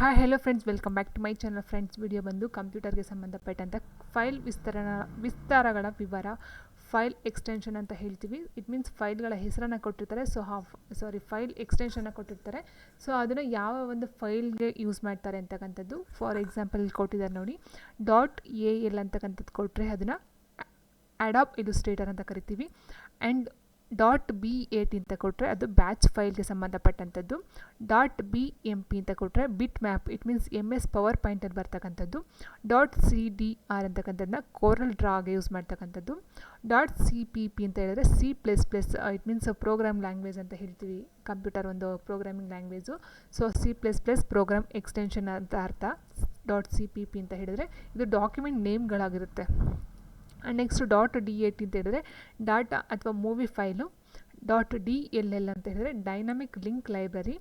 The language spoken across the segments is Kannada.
Hi hello friends welcome back to my channel friends video ಬಂದು ಕಂಪ್ಯೂಟರ್ಗೆ ಸಂಬಂಧಪಟ್ಟಂಥ ಫೈಲ್ ವಿಸ್ತರಣ, ವಿಸ್ತಾರಗಳ ವಿವರ ಫೈಲ್ ಎಕ್ಸ್ಟೆನ್ಷನ್ ಅಂತ ಹೇಳ್ತೀವಿ. ಇಟ್ ಮೀನ್ಸ್ ಫೈಲ್ಗಳ ಹೆಸರನ್ನು ಕೊಟ್ಟಿರ್ತಾರೆ. ಸೊ ಆ ಸಾರಿ ಫೈಲ್ ಎಕ್ಸ್ಟೆನ್ಷನ್ನ ಕೊಟ್ಟಿರ್ತಾರೆ. ಸೊ ಅದನ್ನು ಯಾವ ಒಂದು ಫೈಲ್ಗೆ ಯೂಸ್ ಮಾಡ್ತಾರೆ ಅಂತಕ್ಕಂಥದ್ದು ಫಾರ್ ಎಕ್ಸಾಂಪಲ್ ಕೊಟ್ಟಿದ್ದಾರೆ ನೋಡಿ. ಡಾಟ್ ಎ ಎಲ್ ಅಂತಕ್ಕಂಥದ್ದು ಕೊಟ್ಟರೆ ಅದನ್ನು ಅಡಾಪ್ ಇಲುಸ್ಟ್ರೇಟರ್ ಅಂತ ಕರಿತೀವಿ. ಆ್ಯಂಡ್ ಡಾಟ್ ಬಿ ಏಟ್ ಅಂತ ಕೊಟ್ಟರೆ ಅದು ಬ್ಯಾಚ್ ಫೈಲ್ಗೆ ಸಂಬಂಧಪಟ್ಟಂಥದ್ದು. ಡಾಟ್ ಬಿ ಎಂ ಪಿ ಅಂತ ಕೊಟ್ಟರೆ bit map it means M S power ಪಾಯಿಂಟಲ್ಲಿ ಬರ್ತಕ್ಕಂಥದ್ದು. ಡಾಟ್ ಸಿ ಡಿ ಆರ್ ಅಂತಕ್ಕಂಥದ್ದನ್ನ ಕೋರಲ್ ಡ್ರಾಗೆ ಯೂಸ್ ಮಾಡ್ತಕ್ಕಂಥದ್ದು. ಡಾಟ್ ಸಿ ಪಿ ಪಿ ಅಂತ ಹೇಳಿದ್ರೆ C plus plus it means program language ಅಂತ ಹೇಳ್ತೀವಿ. ಕಂಪ್ಯೂಟರ್ ಒಂದು programming language. So C plus plus program extension ಅಂತ ಅರ್ಥ. ಡಾಟ್ ಸಿ ಪಿ ಪಿ ಅಂತ ಹೇಳಿದರೆ ಇದು ಡಾಕ್ಯುಮೆಂಟ್ ನೇಮ್ಗಳಾಗಿರುತ್ತೆ. ನೆಕ್ಸ್ಟ್ ಡಾಟ್ ಡಿ ಎಟ್ ಅಂತ ಹೇಳಿದ್ರೆ ಡಾಟಾ ಅಥವಾ movie file dot D L L ಅಂತ ಹೇಳಿದ್ರೆ dynamic link library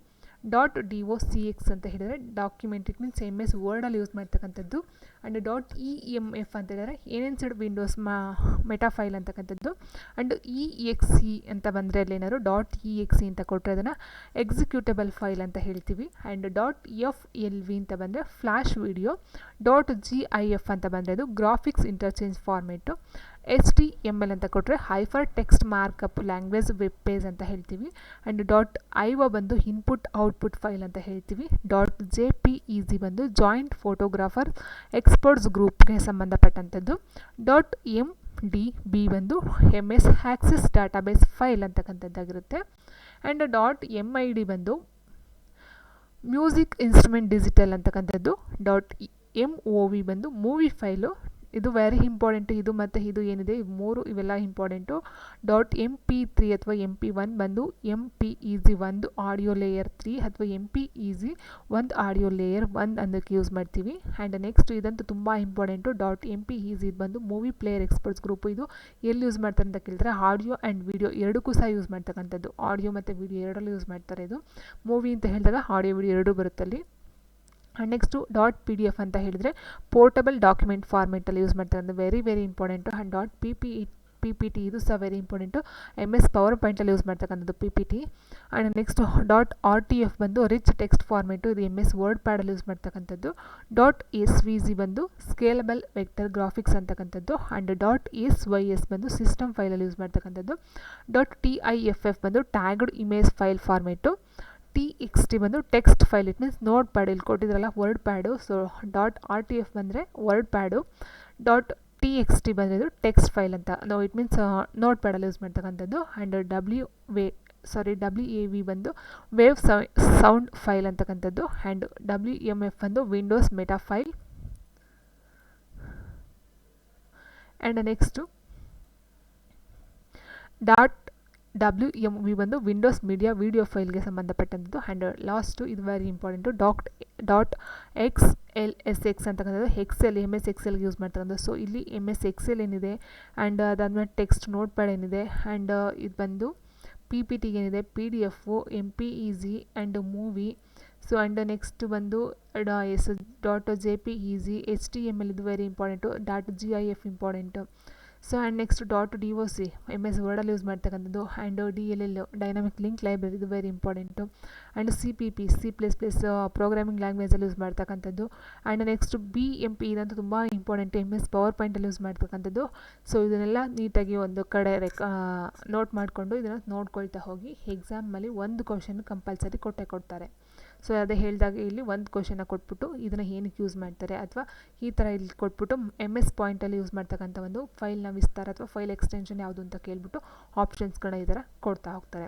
dot D O C X ಅಂತ ಹೇಳಿದರೆ document it means M S ವರ್ಡಲ್ಲಿ use ಮಾಡ್ತಕ್ಕಂಥದ್ದು and dot E M F ಅಂತ ಹೇಳಿದರೆ ಏನೆನ್ಸೆಡ್ ವಿಂಡೋಸ್ ಮಾ ಮೆಟಾ ಫೈಲ್ ಅಂತಕ್ಕಂಥದ್ದು ಆ್ಯಂಡ್ ಇ ಎಕ್ಸ್ ಸಿ ಅಂತ ಬಂದರೆ ಅಲ್ಲಿ ಏನಾದ್ರು ಡಾಟ್ ಇ ಎಕ್ಸ್ ಸಿ ಅಂತ ಕೊಟ್ಟರೆ ಅದನ್ನು ಎಕ್ಸಿಕ್ಯೂಟಬಲ್ ಫೈಲ್ ಅಂತ ಹೇಳ್ತೀವಿ and dot F L V ಅಂತ ಬಂದರೆ flash video dot G I F ಅಂತ ಬಂದರೆ ಅದು graphics interchange format H T M L ಅಂತ ಕೊಟ್ಟರೆ hyper text markup language web page ಅಂತ ಹೇಳ್ತೀವಿ. ಆ್ಯಂಡ್ ಡಾಟ್ ಐ ಒ ಬಂದು ಇನ್ಪುಟ್ ಔಟ್ಪುಟ್ ಫೈಲ್ ಅಂತ ಹೇಳ್ತೀವಿ. Dot J P E G ಬಂದು ಜಾಯಿಂಟ್ ಫೋಟೋಗ್ರಾಫರ್ ಎಕ್ಸ್ಪರ್ಟ್ಸ್ ಗ್ರೂಪ್ಗೆ ಸಂಬಂಧಪಟ್ಟಂಥದ್ದು. ಡಾಟ್ ಎಂ ಡಿ ಬಿ ಬಂದು M S access database file ಅಂತಕ್ಕಂಥದ್ದಾಗಿರುತ್ತೆ. And dot M I D ಬಂದು ಮ್ಯೂಸಿಕ್ ಇನ್ಸ್ಟ್ರೂಮೆಂಟ್ ಡಿಜಿಟಲ್ ಅಂತಕ್ಕಂಥದ್ದು. ಡಾಟ್ ಎಂ ಒ ವಿ ಬಂದು ಮೂವಿ ಫೈಲು ಇದು ವೆರಿ ಇಂಪಾರ್ಟೆಂಟು ಇದು ಮತ್ತು ಇದು ಏನಿದೆ? ಮೂರು ಇವೆಲ್ಲ important dot M P three ಅಥವಾ ಎಂ ಪಿ ಒನ್ ಬಂದು ಎಂ ಪಿ ಈಸಿ ಒಂದು ಆಡಿಯೋ ಲೇಯರ್ ತ್ರೀ ಅಥವಾ ಎಂ ಪಿ ಈಸಿ ಒಂದು ಆಡಿಯೋ ಲೇಯರ್ ಒಂದು ಅನ್ನೋಕ್ಕೆ ಯೂಸ್ ಮಾಡ್ತೀವಿ. ಆ್ಯಂಡ್ ನೆಕ್ಸ್ಟ್ ಇದಂತೂ ತುಂಬ important dot M P easy ಬಂದು ಮೂವಿ ಪ್ಲೇಯರ್ ಎಕ್ಸ್ಪರ್ಟ್ಸ್ ಗ್ರೂಪ್ ಇದು ಎಲ್ಲಿ ಯೂಸ್ ಮಾಡ್ತಾರೆ ಅಂತ ಕೇಳಿದ್ರೆ ಆಡಿಯೋ ಆ್ಯಂಡ್ ವಿಡಿಯೋ ಎರಡಕ್ಕೂ ಸಹ ಯೂಸ್ ಮಾಡ್ತಕ್ಕಂಥದ್ದು. ಆಡಿಯೋ ಮತ್ತು ವಿಡಿಯೋ ಎರಡರಲ್ಲೂ ಯೂಸ್ ಮಾಡ್ತಾರೆ ಇದು. ಮೂವಿ ಅಂತ ಹೇಳಿದಾಗ ಆಡಿಯೋ ವಿಡಿಯೋ ಎರಡೂ ಬರುತ್ತಲ್ಲಿ. And next dot P D F ಅಂತ ಹೇಳಿದರೆ ಪೋರ್ಟಬಲ್ ಡಾಕ್ಯುಮೆಂಟ್ ಫಾರ್ಮೆಟಲ್ಲಿ ಯೂಸ್ ಮಾಡ್ತಾರೆ. Very very important and dot P P P P T ಇದು ಸಹ very important M S power ಪಾಯಿಂಟಲ್ಲಿ use ಮಾಡ್ತಕ್ಕಂಥದ್ದು P P T and next dot R T F ಬಂದು ರಿಚ್ ಟೆಕ್ಸ್ಟ್ ಫಾರ್ಮೆಟು ಇದು ಎಂ ಎಸ್ ವರ್ಡ್ ಪ್ಯಾಡಲ್ಲಿ ಯೂಸ್ ಮಾಡ್ತಕ್ಕಂಥದ್ದು. ಡಾಟ್ ಎಸ್ ವಿ ಜಿ ಬಂದು ಸ್ಕೇಲಬಲ್ ವೆಕ್ಟರ್ ಗ್ರಾಫಿಕ್ಸ್ ಅಂತಕ್ಕಂಥದ್ದು. And dot S Y S ಬಂದು ಸಿಸ್ಟಮ್ ಫೈಲಲ್ಲಿ ಯೂಸ್ ಮಾಡ್ತಕ್ಕಂಥದ್ದು. Dot T I F F ಬಂದು tagged image file format T X T ಬಂದು text file it means note pad ಇಲ್ಲಿ ಕೊಟ್ಟಿದ್ರಲ್ಲ word pad so dot R T F ಬಂದರೆ word pad dot T X T ಬಂದಿದ್ದು ಟೆಕ್ಸ್ಟ್ ಫೈಲ್ ಅಂತ. ನಾವು ಇಟ್ ಮೀನ್ಸ್ ನೋಟ್ ಪ್ಯಾಡಲ್ಲಿ ಯೂಸ್ ಮಾಡ್ತಕ್ಕಂಥದ್ದು. And W way sorry W A V ಬಂದು ವೇವ್ ಸೌಂಡ್ ಫೈಲ್ ಅಂತಕ್ಕಂಥದ್ದು. ಆ್ಯಂಡ್ ಡಬ್ಲ್ಯೂ ಎಂ ಎಫ್ ಬಂದು windows meta file and next dot W M V ಬಂದು ವಿಂಡೋಸ್ ಮೀಡಿಯಾ ವೀಡಿಯೋ ಫೈಲ್ಗೆ ಸಂಬಂಧಪಟ್ಟಂಥದ್ದು. ಆ್ಯಂಡ್ ಲಾಸ್ಟು ಇದು very important dot dot X L S X ಅಂತಕ್ಕಂಥದ್ದು ಎಕ್ಸೆಲ್ ಎಂ ಎಸ್ ಎಕ್ಸೆಲ್ಗೆ ಯೂಸ್ ಮಾಡ್ತಕ್ಕಂಥದ್ದು ಸೊ ಇಲ್ಲಿ ಎಂ ಎಸ್ ಎಕ್ಸೆಲ್ ಏನಿದೆ? ಆ್ಯಂಡ್ ಅದಾದಮೇಲೆ ಟೆಕ್ಸ್ಟ್ ನೋಟ್ ಪ್ಯಾಡ್ ಏನಿದೆ ಆ್ಯಂಡ್ ಇದು ಬಂದು ಪಿ ಪಿ ಟಿಗೆ ಏನಿದೆ? P D F M P E G and movie so and next ಬಂದು, ಡಾ S dot J P E G H T M L ಇದು very important dot G I F important so and next dot D O C M S ವರ್ಡಲ್ಲಿ use ಮಾಡ್ತಕ್ಕಂಥದ್ದು and D L L dynamic link library ಇದು very important and C P P C plus plus programming ಲ್ಯಾಂಗ್ವೇಜಲ್ಲಿ use ಮಾಡ್ತಕ್ಕಂಥದ್ದು. And next B M P ಇದಂತೂ ತುಂಬ ಇಂಪಾರ್ಟೆಂಟ್ ಎಂ ಎಸ್ ಪವರ್ ಪಾಯಿಂಟಲ್ಲಿ ಯೂಸ್ ಮಾಡ್ತಕ್ಕಂಥದ್ದು. ಸೊ ಇದನ್ನೆಲ್ಲ ನೀಟಾಗಿ ಒಂದು ಕಡೆ ರೆಕ್ ನೋಟ್ ಮಾಡಿಕೊಂಡು ಇದನ್ನು ನೋಡ್ಕೊಳ್ತಾ ಹೋಗಿ ಎಕ್ಸಾಮಲ್ಲಿ ಒಂದು ಕ್ವಶನ್ ಕಂಪಲ್ಸರಿ ಕೊಟ್ಟೆ ಕೊಡ್ತಾರೆ. ಸೊ ಅದೇ ಹೇಳಿದಾಗ ಇಲ್ಲಿ ಒಂದು ಕ್ವಶನ್ನ ಕೊಟ್ಬಿಟ್ಟು ಇದನ್ನು ಏನಕ್ಕೆ ಯೂಸ್ ಮಾಡ್ತಾರೆ, ಅಥವಾ ಈ ಥರ ಇಲ್ಲಿ ಕೊಟ್ಬಿಟ್ಟು ಎಂ ಎಸ್ ಪಾಯಿಂಟಲ್ಲಿ ಯೂಸ್ ಮಾಡ್ತಕ್ಕಂಥ ಒಂದು ಫೈಲ್ನ ವಿಸ್ತಾರ ಅಥವಾ ಫೈಲ್ ಎಕ್ಸ್ಟೆನ್ಷನ್ ಯಾವುದು ಅಂತ ಕೇಳಿಬಿಟ್ಟು ಆಪ್ಷನ್ಸ್ಗಳನ್ನ ಈ ಥರ ಕೊಡ್ತಾ ಹೋಗ್ತಾರೆ.